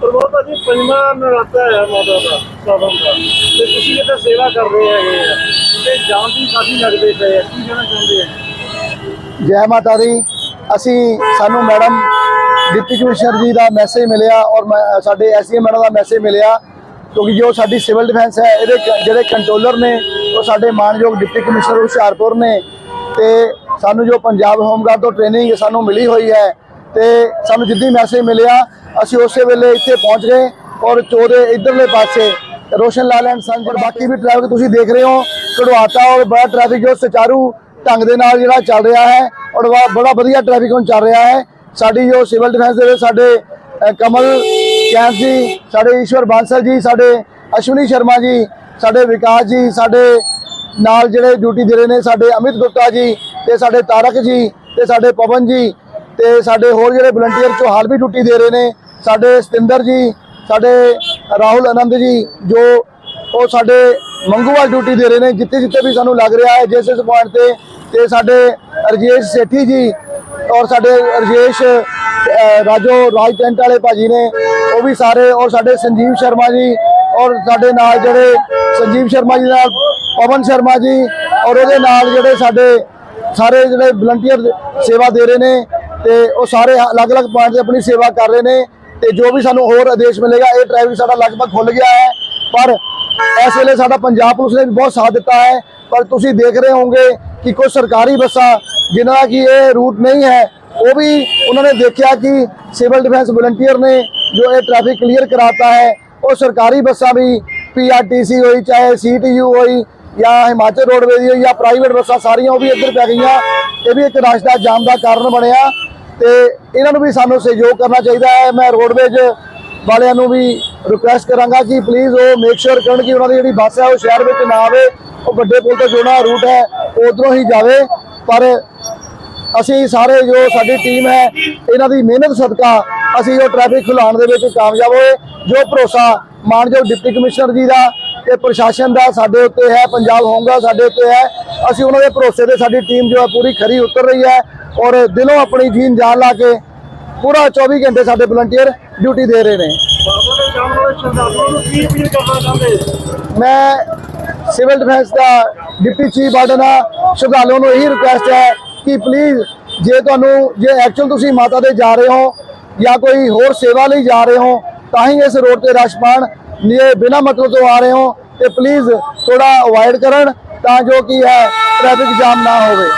ਪ੍ਰਭੂ ਭਾਜੀ ਪੰਜਵਾਂ ਨਰਾਤਾ ਹੈ ਮਾਤਾ ਦਾ, ਸਾਧਨ ਦਾ। ਤੇ ਤੁਸੀਂ ਇੱਥੇ ਸੇਵਾ ਕਰ ਰਹੇ ਹੈਗੇ ਆ। ਤੇ ਜਾਨ ਦੀ ਕਾਫੀ ਲੱਗਦੇ ਪਏ ਆ, ਕੀ ਕਹਿਣਾ ਚਾਹੁੰਦੇ ਆ? ਜੈ ਮਾਤਾ ਦੀ। ਅਸੀਂ, ਸਾਨੂੰ ਮੈਡਮ ਡਿਪਟੀ ਕਮਿਸ਼ਨਰ ਜੀ ਦਾ ਮੈਸੇਜ ਮਿਲਿਆ ਔਰ ਮੈਂ- ਸਾਡੇ ਐਸਡੀਐਮ ਮੈਡਮ ਦਾ ਮੈਸੇਜ ਮਿਲਿਆ, ਕਿਉਂਕਿ ਜੋ ਸਾਡੀ ਸਿਵਲ ਡਿਫੈਂਸ ਹੈ, ਇਹਦੇ ਜਿਹੜੇ ਕੰਟਰੋਲਰ ਨੇ, ਉਹ ਸਾਡੇ ਮਾਨਯੋਗ ਡਿਪਟੀ ਕਮਿਸ਼ਨਰ ਹੁਸ਼ਿਆਰਪੁਰ ਨੇ। ਤੇ ਸਾਨੂੰ ਜੋ ਪੰਜਾਬ ਹੋਮਗਾਰਡ ਤੋਂ ਟ੍ਰੇਨਿੰਗ ਸਾਨੂੰ ਮਿਲੀ ਹੋਈ ਹੈ ਤੇ ਸਾਨੂੰ ਜਿੱਦੀ ਮੈਸੇਜ ਮਿਲਿਆ, ਅਸੀਂ ਉਸੇ ਵੇਲੇ ਇੱਥੇ ਪਹੁੰਚ ਗਏ ਔਰ ਚੋਰੇ ਇਧਰਲੇ ਪਾਸੇ ਰੋਸ਼ਨ ਲਾਲ ਐਂਡ ਸੰਜ ਔਰ ਬਾਕੀ ਵੀ ਟ੍ਰੈਫਿਕ ਤੁਸੀਂ ਦੇਖ ਰਹੇ ਹੋ, ਕਢਵਾਤਾ ਔਰ ਬੜਾ ਟ੍ਰੈਫਿਕ ਜੋ ਸੁਚਾਰੂ ਢੰਗ ਦੇ ਨਾਲ ਜਿਹੜਾ ਚੱਲ ਰਿਹਾ ਹੈ ਔਰ ਬੜਾ ਵਧੀਆ ਟ੍ਰੈਫਿਕ ਹੁਣ ਚੱਲ ਰਿਹਾ ਹੈ। ਸਾਡੀ ਜੋ ਸਿਵਲ ਡਿਫੈਂਸ ਦੇ ਵਿੱਚ ਸਾਡੇ ਕਮਲ ਕੈਂਸ ਜੀ, ਸਾਡੇ ਈਸ਼ਵਰ ਬਾਂਸਲ ਜੀ, ਸਾਡੇ ਅਸ਼ਵਨੀ ਸ਼ਰਮਾ ਜੀ, ਸਾਡੇ ਵਿਕਾਸ ਜੀ, ਸਾਡੇ ਨਾਲ ਜਿਹੜੇ ਡਿਊਟੀ ਦੇ ਰਹੇ ਨੇ, ਸਾਡੇ ਅਮਿਤ ਗੁਪਤਾ ਜੀ ਤੇ ਸਾਡੇ ਤਾਰਕ ਜੀ ਤੇ ਸਾਡੇ ਪਵਨ ਜੀ ਤੇ ਸਾਡੇ ਹੋਰ ਜਿਹੜੇ ਵਲੰਟੀਅਰ ਚੋਂ ਵੀ ਡਿਊਟੀ ਦੇ ਰਹੇ ਨੇ, ਸਾਡੇ ਸਤਿੰਦਰ ਜੀ, ਸਾਡੇ ਰਾਹੁਲ ਆਨੰਦ ਜੀ, ਜੋ ਉਹ ਸਾਡੇ ਮੰਗੂਵਾਲ ਡਿਊਟੀ ਦੇ ਰਹੇ ਨੇ, ਜਿੱਥੇ ਜਿੱਥੇ ਵੀ ਸਾਨੂੰ ਲੱਗ ਰਿਹਾ ਹੈ, ਜਿਸ ਇਸ ਪੁਆਇੰਟ ਤੇ ਤੇ ਸਾਡੇ ਰਜੇਸ਼ ਸੇਠੀ ਜੀ ਔਰ ਸਾਡੇ ਰਜੇਸ਼ ਰਾਜੋ ਰਾਜ ਟੈਂਟ ਵਾਲੇ ਭਾਜੀ ਨੇ, ਉਹ ਵੀ ਸਾਰੇ, ਔਰ ਸਾਡੇ ਸੰਜੀਵ ਸ਼ਰਮਾ ਜੀ, ਔਰ ਸਾਡੇ ਨਾਲ ਜਿਹੜੇ ਸੰਜੀਵ ਸ਼ਰਮਾ ਜੀ ਨਾਲ ਪਵਨ ਸ਼ਰਮਾ ਜੀ, ਔਰ ਉਹਦੇ ਨਾਲ ਜਿਹੜੇ ਸਾਡੇ ਸਾਰੇ ਜਿਹੜੇ ਵਲੰਟੀਅਰ ਸੇਵਾ ਦੇ ਰਹੇ ਨੇ ਤੇ ਉਹ ਸਾਰੇ ਅਲੱਗ-ਅਲੱਗ ਪੁਆਇੰਟ ਤੇ ਆਪਣੀ ਸੇਵਾ ਕਰ ਰਹੇ ਨੇ ਤੇ ਜੋ ਵੀ ਸਾਨੂੰ ਹੋਰ ਆਦੇਸ਼ ਮਿਲੇਗਾ, ਇਹ ਟ੍ਰੈਫਿਕ ਸਾਡਾ ਲਗਭਗ ਖੁੱਲ ਗਿਆ ਹੈ। ਪਰ ਇਸ ਵੇਲੇ ਸਾਡਾ ਪੰਜਾਬ ਪੁਲਿਸ ਨੇ ਵੀ ਬਹੁਤ ਸਾਥ ਦਿੱਤਾ ਹੈ। ਪਰ ਤੁਸੀਂ ਦੇਖ ਰਹੇ ਹੋਵੋਗੇ ਕਿ ਕੁਝ ਸਰਕਾਰੀ ਬੱਸਾਂ ਜਿਨ੍ਹਾਂ ਦਾ ਕਿ ਇਹ ਰੂਟ ਨਹੀਂ ਹੈ, ਉਹ ਵੀ ਉਹਨਾਂ ਨੇ ਦੇਖਿਆ ਕਿ ਸਿਵਲ ਡਿਫੈਂਸ ਵਲੰਟੀਅਰ ਨੇ ਜੋ ਇਹ ਟ੍ਰੈਫਿਕ ਕਲੀਅਰ ਕਰਾਤਾ ਹੈ, ਉਹ ਸਰਕਾਰੀ ਬੱਸਾਂ ਵੀ ਪੀਆਰਟੀਸੀ ਹੋਈ, ਚਾਹੇ ਸੀਟੀਯੂ ਹੋਈ ਜਾਂ ਹਿਮਾਚਲ ਰੋਡਵੇਜ਼ ਦੀ ਹੋਈ ਜਾਂ ਪ੍ਰਾਈਵੇਟ ਬੱਸਾਂ ਸਾਰੀਆਂ ਉਹ ਵੀ ਇੱਧਰ ਪੈ ਗਈਆਂ। ਇਹ ਵੀ ਇੱਕ ਰਸ਼ ਦਾ ਜਾਮ ਦਾ ਕਾਰਨ ਬਣਿਆ। ਤੇ ਇਹਨਾਂ ਨੂੰ ਵੀ ਸਾਨੂੰ ਸਹਿਯੋਗ ਕਰਨਾ ਚਾਹੀਦਾ ਹੈ। ਮੈਂ ਰੋਡਵੇਜ਼ ਵਾਲਿਆਂ ਨੂੰ ਵੀ ਰਿਕੁਐਸਟ ਕਰਾਂਗਾ ਕਿ ਪਲੀਜ਼ ਉਹ ਮੇਕ ਸ਼ੋਰ ਕਰਨ ਕਿ ਉਹਨਾਂ ਦੀ ਜਿਹੜੀ ਬੱਸ ਹੈ, ਉਹ ਸ਼ਹਿਰ ਵਿੱਚ ਨਾ ਆਵੇ। ਉਹ ਵੱਡੇ ਪੁਲ ਤੋਂ ਜੋੜਾ ਰੂਟ ਹੈ ਉਧਰੋਂ ਹੀ ਜਾਵੇ। ਪਰ ਅਸੀਂ ਸਾਰੇ ਜੋ ਸਾਡੀ ਟੀਮ ਹੈ, ਇਹਨਾਂ ਦੀ ਮਿਹਨਤ ਸਦਕਾ ਅਸੀਂ ਉਹ ਟ੍ਰੈਫਿਕ ਖੁਲਾਉਣ ਦੇ ਵਿੱਚ ਕਾਮਯਾਬ ਹੋਏ। ਜੋ ਭਰੋਸਾ ਮਾਨਯੋਗ ਡਿਪਟੀ ਕਮਿਸ਼ਨਰ ਜੀ ਦਾ ਤੇ ਪ੍ਰਸ਼ਾਸਨ ਦਾ ਸਾਡੇ ਉੱਤੇ ਹੈ, ਪੰਜਾਬ ਹੋਮਗਾਰਡ ਸਾਡੇ ਉੱਤੇ ਹੈ। ਅਸੀਂ ਉਹਨਾਂ ਦੇ ਭਰੋਸੇ ਤੇ ਸਾਡੀ ਟੀਮ ਜੋ ਹੈ ਪੂਰੀ ਖਰੀ ਉਤਰ ਰਹੀ ਹੈ ਔਰ ਦਿਲੋਂ ਆਪਣੀ ਜੀਨ ਜਾਨ ਲਾ ਕੇ ਪੂਰਾ 24 ਘੰਟੇ ਸਾਡੇ ਵਲੰਟੀਅਰ ਡਿਊਟੀ ਦੇ ਰਹੇ ਨੇ। ਮੈਂ ਸਿਵਲ ਡਿਫੈਂਸ ਦਾ ਡਿਪਟੀ ਚੀਫ ਵਾਰਡਨ ਆ, ਸ਼ਰਧਾਲੂਆਂ ਨੂੰ ਇਹੀ ਰਿਕੁਐਸਟ ਹੈ ਕਿ ਪਲੀਜ਼ ਜੇ ਤੁਹਾਨੂੰ, ਜੇ ਐਕਚੁਅਲ ਤੁਸੀਂ ਮਾਤਾ ਦੇ ਜਾ ਰਹੇ ਹੋ ਜਾਂ ਕੋਈ ਹੋਰ ਸੇਵਾ ਲਈ ਜਾ ਰਹੇ ਹੋ, ਤਾਂ ਹੀ ਇਸ ਰੋਡ ਤੇ ਰਸ਼ ਪਾਣ ਇਹ ਬਿਨਾ ਮਤਲਬ ਤੋਂ ਆ ਰਹੇ ਹੋ ਤੇ ਪਲੀਜ਼ ਥੋੜਾ ਅਵੋਇਡ ਕਰਨ ਤਾਂ ਜੋ ਕੀ ਹੈ ਟ੍ਰੈਫਿਕ ਜਾਮ ਨਾ ਹੋਵੇ।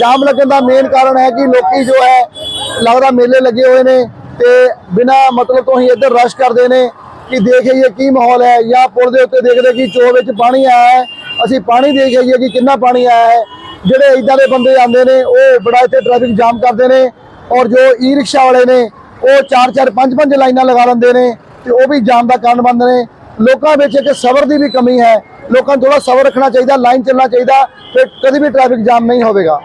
ਜਾਮ ਲੱਗਣ ਦਾ ਮੇਨ ਕਾਰਨ ਹੈ ਕਿ ਲੋਕੀ ਜੋ ਹੈ, ਲੱਗਦਾ ਮੇਲੇ ਲੱਗੇ ਹੋਏ ਨੇ ਤੇ ਬਿਨਾ ਮਤਲਬ ਤੋਂ ਹੀ ਇੱਧਰ ਰਸ਼ ਕਰਦੇ ਨੇ ਕਿ ਦੇਖ ਆਈਏ ਕੀ ਮਾਹੌਲ ਹੈ ਜਾਂ ਪੁਲ ਦੇ ਉੱਤੇ ਦੇਖਦੇ ਕਿ ਚੋ ਵਿੱਚ ਪਾਣੀ ਆਇਆ ਹੈ। ਅਸੀਂ ਪਾਣੀ ਦੇਖ ਆਈਏ ਕਿ ਕਿੰਨਾ ਪਾਣੀ ਆਇਆ ਹੈ। ਜਿਹੜੇ ਇਦਾਂ ਦੇ ਬੰਦੇ ਆਉਂਦੇ ਨੇ, ਉਹ ਬੜਾ ਇੱਥੇ ਟ੍ਰੈਫਿਕ ਜਾਮ ਕਰਦੇ ਨੇ ਔਰ ਜੋ ਈ ਰਿਕਸ਼ਾ ਵਾਲੇ ਨੇ ਉਹ 4-4 5-5 ਲਾਈਨਾਂ ਲਗਾ ਲੈਂਦੇ ਨੇ ਤੇ ਉਹ ਵੀ ਜਾਮ ਦਾ ਕਾਰਨ ਬਣਦੇ ਨੇ। ਲੋਕਾਂ ਵਿੱਚ ਇੱਕ ਸਬਰ ਦੀ ਵੀ ਕਮੀ ਹੈ। ਲੋਕਾਂ ਨੂੰ ਥੋੜਾ ਸਬਰ ਰੱਖਣਾ ਚਾਹੀਦਾ, ਲਾਈਨ ਚੱਲਣਾ ਚਾਹੀਦਾ ਫਿਰ ਕਦੇ ਵੀ ਟ੍ਰੈਫਿਕ ਜਾਮ ਨਹੀਂ ਹੋਵੇਗਾ।